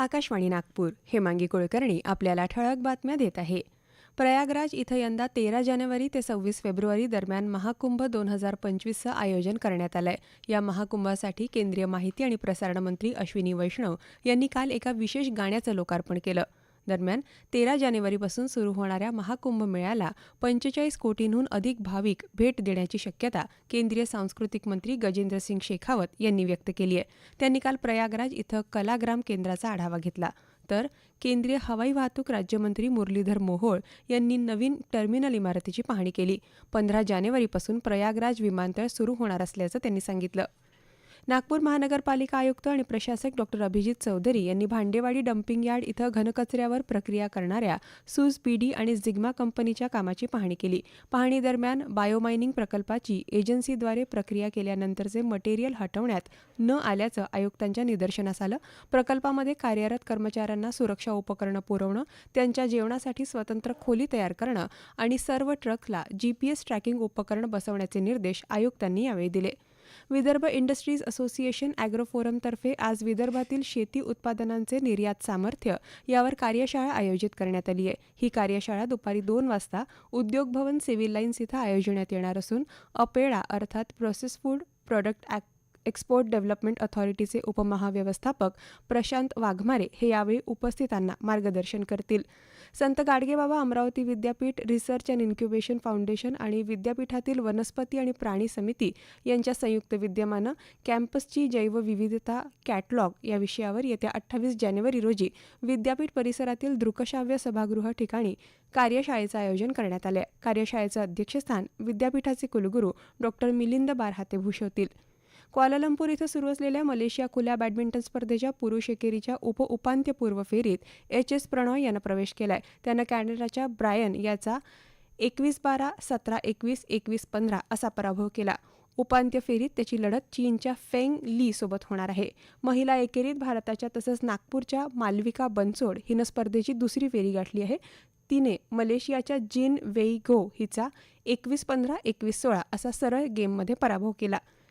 आकाशवाणी नागपूर हेमांगी कुलकर्णी आपल्याला ठळक बातम्या देत आहे. प्रयागराज इथं यंदा तेरा जानेवारी ते सव्वीस फेब्रुवारी दरम्यान महाकुंभ दोन हजार पंचवीसचं आयोजन करण्यात आलंय. या महाकुंभासाठी केंद्रीय माहिती आणि प्रसारण मंत्री अश्विनी वैष्णव यांनी काल एका विशेष गाण्याचं लोकार्पण केलं. दरम्यान तेरा जानेवारीपासून सुरू होणाऱ्या महाकुंभ मेळ्याला पंचेचाळीस कोटींहून अधिक भाविक भेट देण्याची शक्यता केंद्रीय सांस्कृतिक मंत्री गजेंद्र सिंग शेखावत यांनी व्यक्त केली आहे. त्यांनी काल प्रयागराज इथं कलाग्राम केंद्राचा आढावा घेतला. तर केंद्रीय हवाई वाहतूक राज्यमंत्री मुरलीधर मोहोळ यांनी नवीन टर्मिनल इमारतीची पाहणी केली. पंधरा जानेवारीपासून प्रयागराज विमानतळ सुरू होणार असल्याचं त्यांनी सांगितलं. नागपूर महानगरपालिका आयुक्त आणि प्रशासक डॉक्टर अभिजित चौधरी यांनी भांडेवाडी डम्पिंग यार्ड इथं घनकचऱ्यावर प्रक्रिया करणाऱ्या सूज पीडी आणि झिग्मा कंपनीच्या कामाची पाहणी केली. पाहणी दरम्यान बायोमायनिंग प्रकल्पाची एजन्सीद्वारे प्रक्रिया केल्यानंतरचे मटेरियल हटवण्यात न आल्याचं आयुक्तांच्या निदर्शनास आलं. प्रकल्पामध्ये कार्यरत कर्मचाऱ्यांना सुरक्षा उपकरणं पुरवणं त्यांच्या जेवणासाठी स्वतंत्र खोली तयार करणं आणि सर्व ट्रकला जीपीएस ट्रॅकिंग उपकरण बसवण्याचे निर्देश आयुक्तांनी यावेळी दिले. विदर्भ इंडस्ट्रीज असोसिएशन अॅग्रोफोरमतर्फे आज विदर्भातील शेती उत्पादनांचे निर्यात सामर्थ्य यावर कार्यशाळा आयोजित करण्यात आली आहे. ही कार्यशाळा दुपारी दोन वाजता उद्योग भवन सिव्हिल लाईन्स इथं आयोजण्यात येणार असून अपेडा अर्थात process food product act export development अथॉरिटीचे उपमहाव्यवस्थापक प्रशांत वाघमारे हे यावेळी उपस्थितांना मार्गदर्शन करतील. संत गाडगेबाबा अमरावती विद्यापीठ रिसर्च अँड इन्क्युबेशन फाउंडेशन आणि विद्यापीठातील वनस्पती आणि प्राणी समिती यांच्या संयुक्त विद्यमानं कॅम्पसची जैवविविधता कॅटलॉग या विषयावर येत्या अठ्ठावीस जानेवारी रोजी विद्यापीठ परिसरातील दृकश्राव्य सभागृह ठिकाणी कार्यशाळेचं आयोजन करण्यात आलं आहे कार्यशाळेचं अध्यक्षस्थान विद्यापीठाचे कुलगुरू डॉक्टर मिलिंद बारहाते भूषवतील. क्वालालंपूर इथं सुरू असलेल्या मलेशिया खुल्या बॅडमिंटन स्पर्धेच्या पुरुष एकेरीच्या उप उपांत्यपूर्व फेरीत एच एस प्रणॉय यानं प्रवेश केलाय. त्यानं कॅनडाच्या ब्रायन याचा एकवीस बारा सतरा एकवीस एकवीस पंधरा असा पराभव केला. उपांत्य फेरीत त्याची लढत चीनच्या फेंग ली सोबत होणार आहे. महिला एकेरीत भारताच्या तसंच नागपूरच्या मालविका बनसोड हिनं स्पर्धेची दुसरी फेरी गाठली आहे. तिने मलेशियाच्या जिन वेई गो हिचा एकवीस पंधरा एकवीस सोळा असा सरळ गेममध्ये पराभव केला.